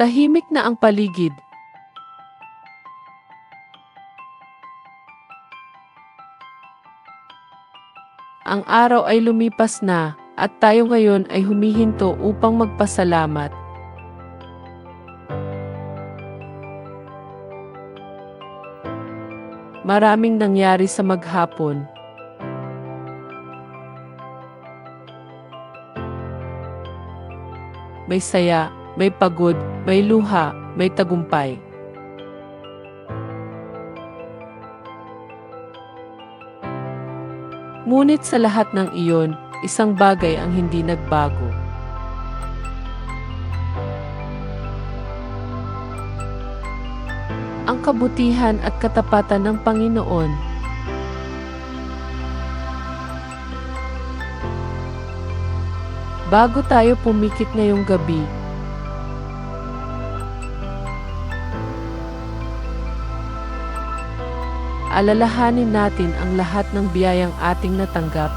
Tahimik na ang paligid. Ang araw ay lumipas na at tayo ngayon ay humihinto upang magpasalamat. Maraming nangyari sa maghapon. May saya, may pagod, may luha, may tagumpay. Ngunit sa lahat ng iyon, isang bagay ang hindi nagbago. Ang kabutihan at katapatan ng Panginoon. Bago tayo pumikit ngayong gabi, alalahanin natin ang lahat ng biyayang ating natanggap.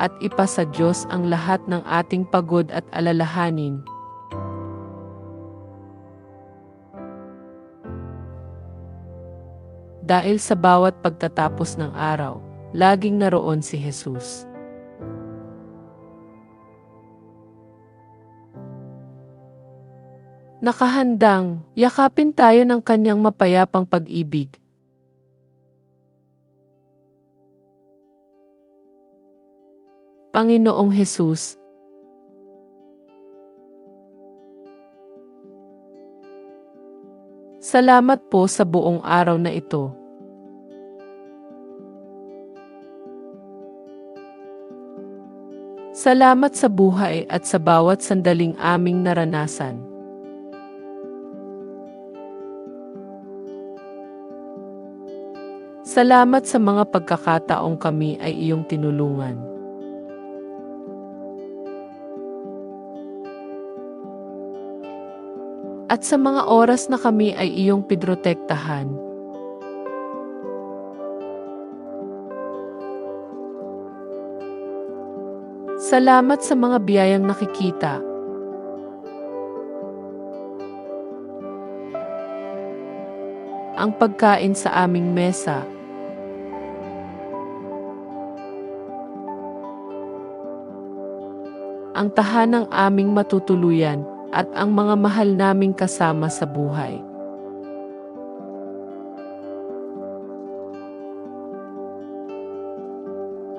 At ipasa Diyos ang lahat ng ating pagod at alalahanin. Dahil sa bawat pagtatapos ng araw, laging naroon si Jesus. Nakahandang, yakapin tayo ng kanyang mapayapang pag-ibig. Panginoong Hesus, Salamat po sa buong araw na ito. Salamat sa buhay at sa bawat sandaling aming naranasan. Salamat sa mga pagkakataong kami ay iyong tinulungan. At sa mga oras na kami ay iyong pidrotektahan. Salamat sa mga biyayang nakikita. Ang pagkain sa aming mesa. Ang tahanang aming matutuluyan at ang mga mahal naming kasama sa buhay.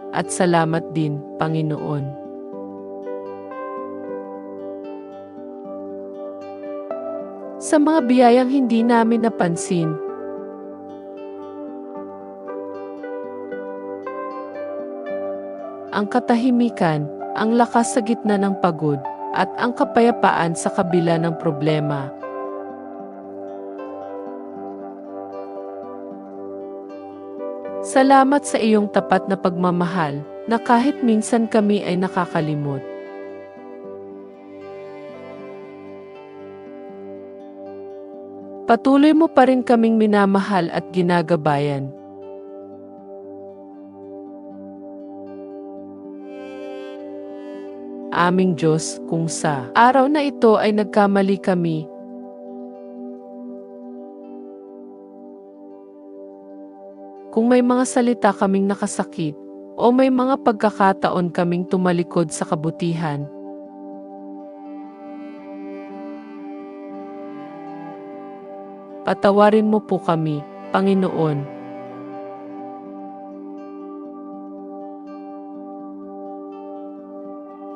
At salamat din, Panginoon. Sa mga biyayang hindi namin napansin, ang katahimikan, ang lakas sa gitna ng pagod, at ang kapayapaan sa kabila ng problema. Salamat sa iyong tapat na pagmamahal na kahit minsan kami ay nakakalimot. Patuloy mo pa rin kaming minamahal at ginagabayan. Aming Diyos kung sa araw na ito ay nagkamali kami. Kung may mga salita kaming nakasakit o may mga pagkakataon kaming tumalikod sa kabutihan, patawarin mo po kami, Panginoon.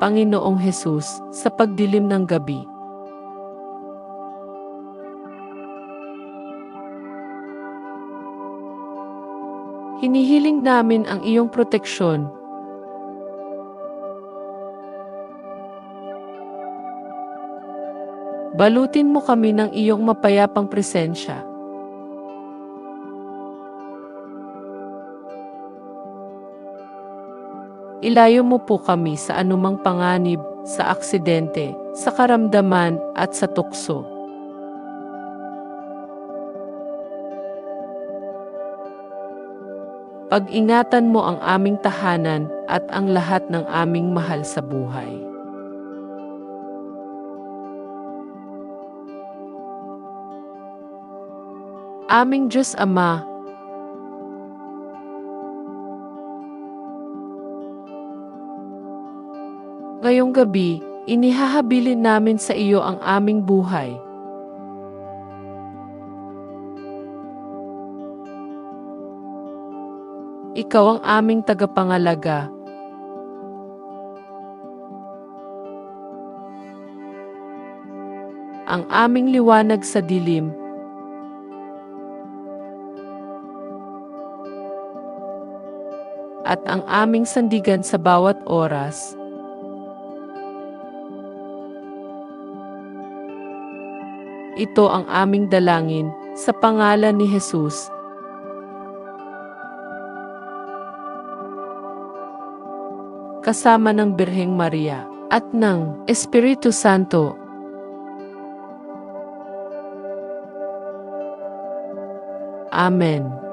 Panginoong Hesus, sa pagdilim ng gabi. Hinihiling namin ang iyong proteksyon. Balutin mo kami ng iyong mapayapang presensya. Ilayo mo po kami sa anumang panganib, sa aksidente, sa karamdaman at sa tukso. Pag-ingatan mo ang aming tahanan at ang lahat ng aming mahal sa buhay. Aming Diyos Ama, gabi, inihahabilin namin sa iyo ang aming buhay. Ikaw ang aming tagapangalaga. Ang aming liwanag sa dilim. At ang aming sandigan sa bawat oras. Ito ang aming dalangin sa pangalan ni Jesus. Kasama ng Birheng Maria at ng Espiritu Santo. Amen.